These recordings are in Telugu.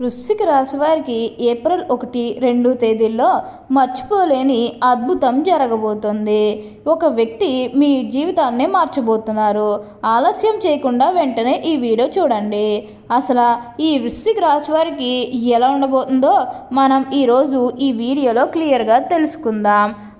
వృశ్చిక రాశి వారికి ఏప్రిల్ ఒకటి రెండు తేదీల్లో మర్చిపోలేని అద్భుతం జరగబోతుంది. ఒక వ్యక్తి మీ జీవితాన్ని మార్చబోతున్నారు. ఆలస్యం చేయకుండా వెంటనే ఈ వీడియో చూడండి. అసలు ఈ వృశ్చిక రాశి వారికి ఎలా ఉండబోతుందో మనం ఈరోజు ఈ వీడియోలో క్లియర్గా తెలుసుకుందాం.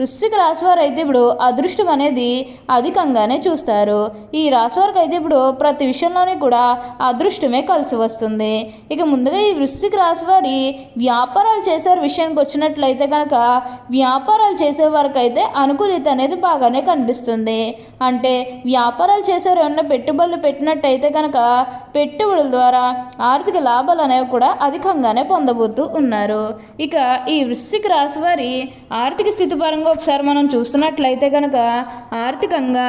వృశ్చిక రాశివారు అయితే ఇప్పుడు అదృష్టం అనేది అధికంగానే చూస్తారు. ఈ రాశి వారికి అయితే ఇప్పుడు ప్రతి విషయంలోనే కూడా అదృష్టమే కలిసి వస్తుంది. ఇక ముందుగా ఈ వృశ్చిక రాశివారి వ్యాపారాలు చేసే విషయానికి వచ్చినట్లయితే కనుక వ్యాపారాలు చేసే వారికి అయితే అనుకూలిత అనేది బాగానే కనిపిస్తుంది. అంటే వ్యాపారాలు చేసేవారు ఏమన్నా పెట్టుబడులు పెట్టినట్టయితే కనుక పెట్టుబడుల ద్వారా ఆర్థిక లాభాలు అనేవి కూడా అధికంగానే పొందబోతూ ఉన్నారు. ఇక ఈ వృశ్చిక రాశివారి ఆర్థిక స్థితి పరంగా ఒకసారి మనం చూస్తున్నట్లయితే కనుక ఆర్థికంగా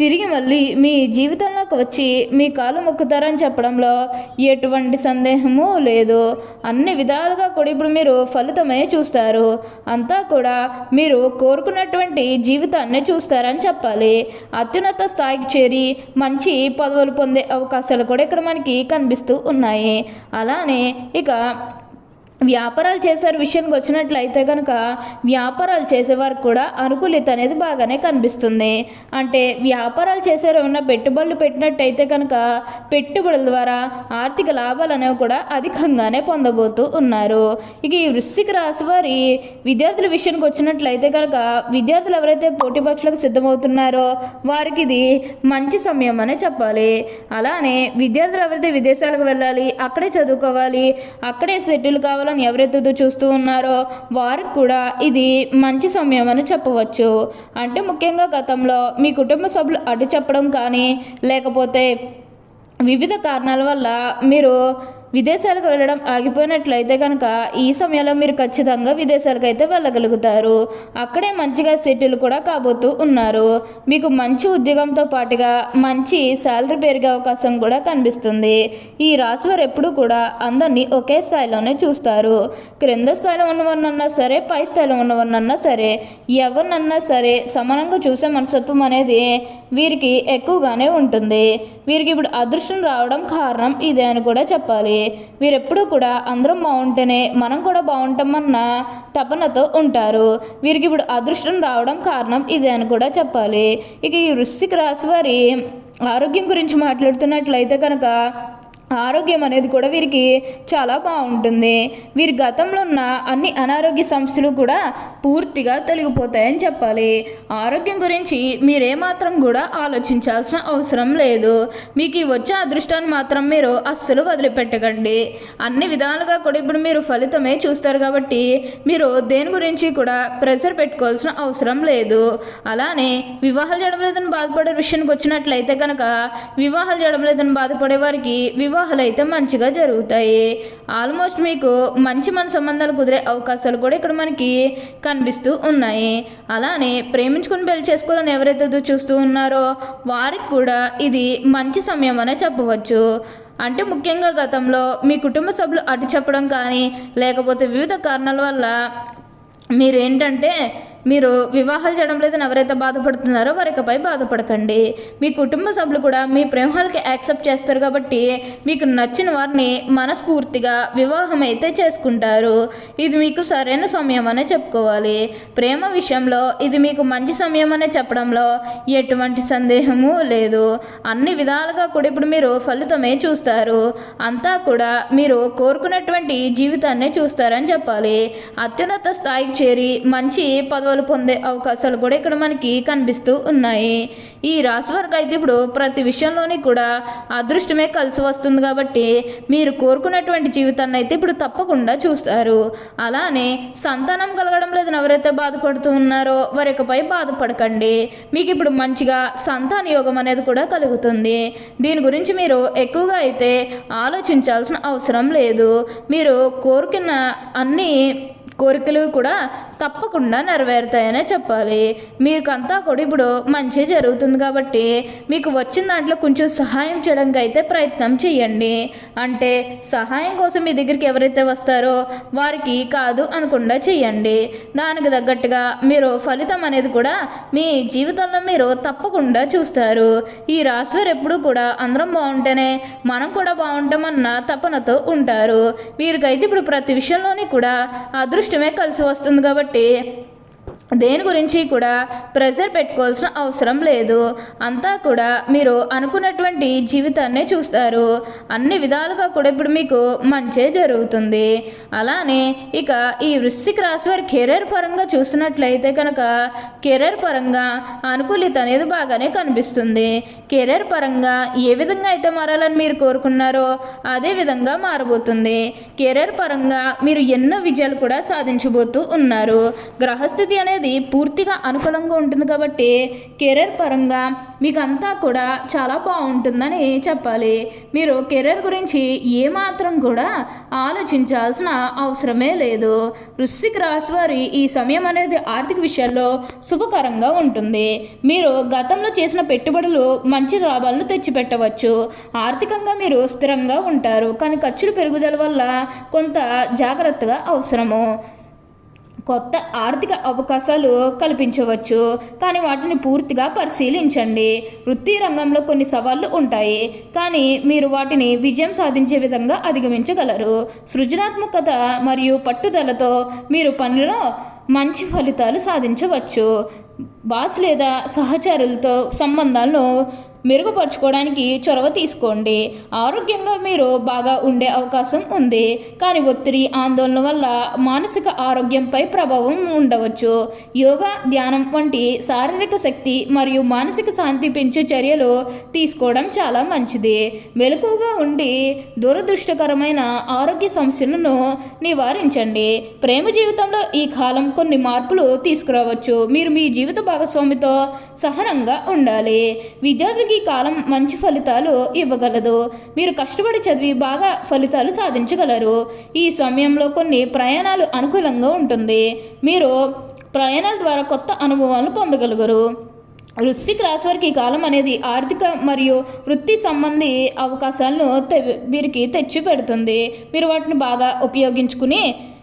తిరిగి మళ్ళీ మీ జీవితంలోకి వచ్చి మీ కాలు మొక్కుతారని చెప్పడంలో ఎటువంటి సందేహము లేదు. అన్ని విధాలుగా కూడా ఇప్పుడు మీరు ఫలితమే చూస్తారు. అంతా కూడా మీరు కోరుకున్నటువంటి జీవితాన్ని చూస్తారని చెప్పాలి. అత్యున్నత స్థాయికి చేరి మంచి పదవులు పొందే అవకాశాలు కూడా ఇక్కడ మనకి కనిపిస్తూ ఉన్నాయి. అలానే ఇక వ్యాపారాలు చేసే విషయానికి వచ్చినట్లయితే కనుక వ్యాపారాలు చేసేవారికి కూడా అనుకూలిత అనేది బాగానే కనిపిస్తుంది. అంటే వ్యాపారాలు చేసేవారు ఉన్న పెట్టుబడులు పెట్టినట్టయితే కనుక పెట్టుబడుల ద్వారా ఆర్థిక లాభాలు అనేవి కూడా అధికంగానే పొందబోతూ ఉన్నారు. ఇక ఈ వృశ్చిక రాశి వారి విద్యార్థుల విషయానికి వచ్చినట్లయితే కనుక విద్యార్థులు ఎవరైతే పోటీ పక్షులకు సిద్ధమవుతున్నారో వారికి ఇది మంచి సమయం అనే చెప్పాలి. అలానే విద్యార్థులు ఎవరైతే విదేశాలకు వెళ్ళాలి అక్కడే చదువుకోవాలి అక్కడే సెటిల్ కావాలి కావాలని ఎవరెత్తుతూ చూస్తూ ఉన్నారో వారికి కూడా ఇది మంచి సమయం అని చెప్పవచ్చు. అంటే ముఖ్యంగా గతంలో మీ కుటుంబ సభ్యులు అడ్డు చెప్పడం కానీ లేకపోతే వివిధ కారణాల వల్ల మీరు విదేశాలకు వెళ్ళడం ఆగిపోయినట్లయితే కనుక ఈ సమయంలో మీరు ఖచ్చితంగా విదేశాలకు అయితే వెళ్ళగలుగుతారు. అక్కడే మంచిగా సెటిల్ కూడా కాబోతూ ఉన్నారు. మీకు మంచి ఉద్యోగంతో పాటుగా మంచి శాలరీ పెరిగే అవకాశం కూడా కనిపిస్తుంది. ఈ రాశి వారు ఎప్పుడు కూడా అందరినీ ఒకే స్థాయిలోనే చూస్తారు. క్రింద స్థాయిలో ఉన్నవారినన్నా సరే పై స్థాయిలో ఉన్నవారినన్నా సరే ఎవరినన్నా సరే సమానంగా చూసే మనస్తత్వం అనేది వీరికి ఎక్కువగానే ఉంటుంది. వీరికి ఇప్పుడు అదృష్టం రావడం కారణం ఇదే అని కూడా చెప్పాలి. వీరెప్పుడూ కూడా అందరం బాగుంటేనే మనం కూడా బాగుంటామన్న తపనతో ఉంటారు. వీరికి ఇప్పుడు అదృష్టం రావడం కారణం ఇదే అని కూడా చెప్పాలి. ఇక ఈ వృశ్చిక రాశి వారి ఆరోగ్యం గురించి మాట్లాడుతున్నట్లయితే కనుక ఆరోగ్యం అనేది కూడా వీరికి చాలా బాగుంటుంది వీరి గతంలో ఉన్న అన్ని అనారోగ్య సమస్యలు కూడా పూర్తిగా తొలగిపోతాయని చెప్పాలి. ఆరోగ్యం గురించి మీరేమాత్రం కూడా ఆలోచించాల్సిన అవసరం లేదు. మీకు ఈ వచ్చే అదృష్టాన్ని మాత్రం మీరు అస్సలు వదిలిపెట్టకండి. అన్ని విధాలుగా కూడా ఇప్పుడు మీరు ఫలితమే చూస్తారు కాబట్టి మీరు దేని గురించి కూడా ప్రెషర్ పెట్టుకోవాల్సిన అవసరం లేదు. అలానే వివాహాలు చేయడం లేదని బాధపడే విషయానికి వచ్చినట్లయితే కనుక వివాహాలు చేయడం లేదని బాధపడే వారికి వివాహాలు అయితే మంచిగా జరుగుతాయి. ఆల్మోస్ట్ మీకు మంచి మన సంబంధాలు కుదిరే అవకాశాలు కూడా ఇక్కడ మనకి కనిపిస్తూ ఉన్నాయి. అలానే ప్రేమించుకుని పెళ్ళి చేసుకోవాలని ఎవరైతే చూస్తూ ఉన్నారో వారికి కూడా ఇది మంచి సమయం అనే చెప్పవచ్చు. అంటే ముఖ్యంగా గతంలో మీ కుటుంబ సభ్యులు అటు చెప్పడం కానీ లేకపోతే వివిధ కారణాల వల్ల మీరేంటంటే మీరు వివాహాలు చేయడం లేదని ఎవరైతే బాధపడుతున్నారో వారికపై బాధపడకండి. మీ కుటుంబ సభ్యులు కూడా మీ ప్రేమాలకి యాక్సెప్ట్ చేస్తారు కాబట్టి మీకు నచ్చిన వారిని మనస్ఫూర్తిగా వివాహం అయితే చేసుకుంటారు. ఇది మీకు సరైన సమయం అనే చెప్పుకోవాలి. ప్రేమ విషయంలో ఇది మీకు మంచి సమయం అనే చెప్పడంలో ఎటువంటి సందేహము లేదు. అన్ని విధాలుగా కూడా ఇప్పుడు మీరు ఫలితమే చూస్తారు. అంతా కూడా మీరు కోరుకున్నటువంటి జీవితాన్నే చూస్తారని చెప్పాలి. అత్యున్నత స్థాయికి చేరి మంచి పదవ గౌరవాలు పొందే అవకాశాలు కూడా ఇక్కడ మనకి కనిపిస్తూ ఉన్నాయి. ఈ రాశి వారికి అయితే ఇప్పుడు ప్రతి విషయంలోని కూడా అదృష్టమే కలిసి వస్తుంది కాబట్టి మీరు కోరుకున్నటువంటి జీవితాన్ని అయితే ఇప్పుడు తప్పకుండా చూస్తారు. అలానే సంతానం కలగడం లేదని ఎవరైతే బాధపడుతూ ఉన్నారో వారికపై బాధపడకండి. మీకు ఇప్పుడు మంచిగా సంతాన యోగం అనేది కూడా కలుగుతుంది. దీని గురించి మీరు ఎక్కువగా అయితే ఆలోచించాల్సిన అవసరం లేదు. మీరు కోరుకున్న అన్ని కోరికలు కూడా తప్పకుండా నెరవేరుతాయనే చెప్పాలి. మీకంతా కూడా ఇప్పుడు మంచి జరుగుతుంది కాబట్టి మీకు వచ్చిన దాంట్లో కొంచెం సహాయం చేయడానికి అయితే ప్రయత్నం చేయండి. అంటే సహాయం కోసం మీ దగ్గరికి ఎవరైతే వస్తారో వారికి కాదు అనకుండా చేయండి. దానికి తగ్గట్టుగా మీరు ఫలితం అనేది కూడా మీ జీవితంలో మీరు తప్పకుండా చూస్తారు. ఈ రాశివారు ఎప్పుడు కూడా అందరం బాగుంటేనే మనం కూడా బాగుంటామన్న తపనతో ఉంటారు. వీరికైతే ఇప్పుడు ప్రతి విషయంలోని కూడా ఇష్టమే కలిసి వస్తుంది కాబట్టి దేని గురించి కూడా ప్రెజర్ పెట్టుకోవాల్సిన అవసరం లేదు. అంతా కూడా మీరు అనుకున్నటువంటి జీవితాన్నే చూస్తారు. అన్ని విధాలుగా కూడా ఇప్పుడు మీకు మంచే జరుగుతుంది. అలానే ఇక ఈ వృశ్చిక రాశి వారి కెరీర్ పరంగా చూసినట్లయితే కనుక కెరీర్ పరంగా అనుకూలిత అనేది బాగానే కనిపిస్తుంది. కెరీర్ పరంగా ఏ విధంగా అయితే మారాలని మీరు కోరుకున్నారో అదే విధంగా మారబోతుంది. కెరీర్ పరంగా మీరు ఎన్నో విజయాలు కూడా సాధించబోతూ ఉన్నారు. గ్రహస్థితి అనేది పూర్తిగా అనుకూలంగా ఉంటుంది కాబట్టి కెరీర్ పరంగా మీకు అంతా కూడా చాలా బాగుంటుందని చెప్పాలి. మీరు కెరీర్ గురించి ఏమాత్రం కూడా ఆలోచించాల్సిన అవసరమే లేదు. వృశ్చిక రాశి వారి ఈ సమయం అనేది ఆర్థిక విషయాల్లో శుభకరంగా ఉంటుంది. మీరు గతంలో చేసిన పెట్టుబడులు మంచి లాభాలను తెచ్చిపెట్టవచ్చు. ఆర్థికంగా మీరు స్థిరంగా ఉంటారు. కానీ ఖర్చులు పెరుగుదల వల్ల కొంత జాగ్రత్తగా అవసరము. కొత్త ఆర్థిక అవకాశాలు కల్పించవచ్చు. కానీ వాటిని పూర్తిగా పరిశీలించండి. వృత్తి రంగంలో కొన్ని సవాళ్ళు ఉంటాయి. కానీ మీరు వాటిని విజయం సాధించే విధంగా అధిగమించగలరు. సృజనాత్మకత మరియు పట్టుదలతో మీరు పనిలో మంచి ఫలితాలు సాధించవచ్చు. బాస్ లేదా సహచరులతో సంబంధాలను మెరుగుపరుచుకోవడానికి చొరవ తీసుకోండి. ఆరోగ్యంగా మీరు బాగా ఉండే అవకాశం ఉంది. కానీ ఒత్తిడి ఆందోళన వల్ల మానసిక ఆరోగ్యంపై ప్రభావం ఉండవచ్చు. యోగా ధ్యానం వంటి శారీరక శక్తి మరియు మానసిక శాంతి పెంచే చర్యలు తీసుకోవడం చాలా మంచిది. మెలకుగా ఉండి దురదృష్టకరమైన ఆరోగ్య సమస్యలను నివారించండి. ప్రేమ జీవితంలో ఈ కాలం కొన్ని మార్పులు తీసుకురావచ్చు. మీరు మీ జీవిత భాగస్వామితో సహనంగా ఉండాలి. విద్యార్థులకి ఈ కాలం మంచి ఫలితాలు ఇవ్వగలదు. మీరు కష్టపడి చదివి బాగా ఫలితాలు సాధించగలరు. ఈ సమయంలో కొన్ని ప్రయాణాలు అనుకూలంగా ఉంటుంది. మీరు ప్రయాణాల ద్వారా కొత్త అనుభవాలు పొందగలుగురు. వృశ్చిక రాశి వారికి ఈ కాలం అనేది ఆర్థిక మరియు వృత్తి సంబంధి అవకాశాలను తె- వీరికి తెచ్చి పెడుతుంది మీరు వాటిని బాగా ఉపయోగించుకుని